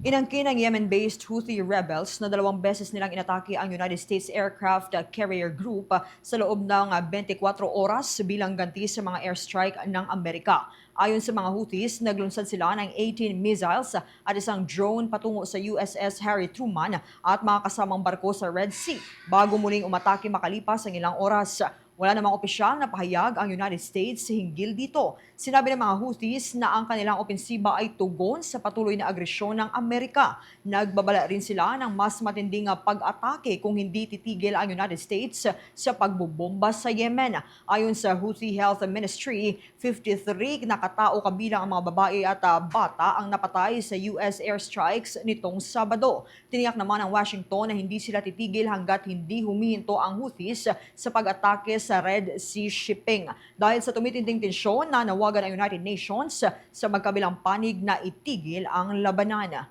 Inangkin ng Yemen-based Houthi rebels na dalawang beses nilang inatake ang United States Aircraft Carrier Group sa loob ng 24 oras bilang ganti sa mga airstrike ng Amerika. Ayon sa mga Houthis, naglunsad sila ng 18 missiles at isang drone patungo sa USS Harry Truman at mga kasamang barko sa Red Sea bago muling umatake makalipas ang ilang oras. Wala namang opisyal na pahayag ang United States hinggil dito. Sinabi ng mga Houthis na ang kanilang opensiba ay tugon sa patuloy na agresyon ng Amerika. Nagbabala rin sila ng mas matinding pag-atake kung hindi titigil ang United States sa pagbubomba sa Yemen. Ayon sa Houthi Health Ministry, 53 na katao kabilang ang mga babae at ah, bata ang napatay sa US airstrikes nitong Sabado. Tiniyak naman ng Washington na hindi sila titigil hanggat hindi humihinto ang Houthis sa pag-atake Red Sea shipping. Dahil sa tumitinding tensyon na nawagan ang United Nations sa magkabilang panig na itigil ang labanan.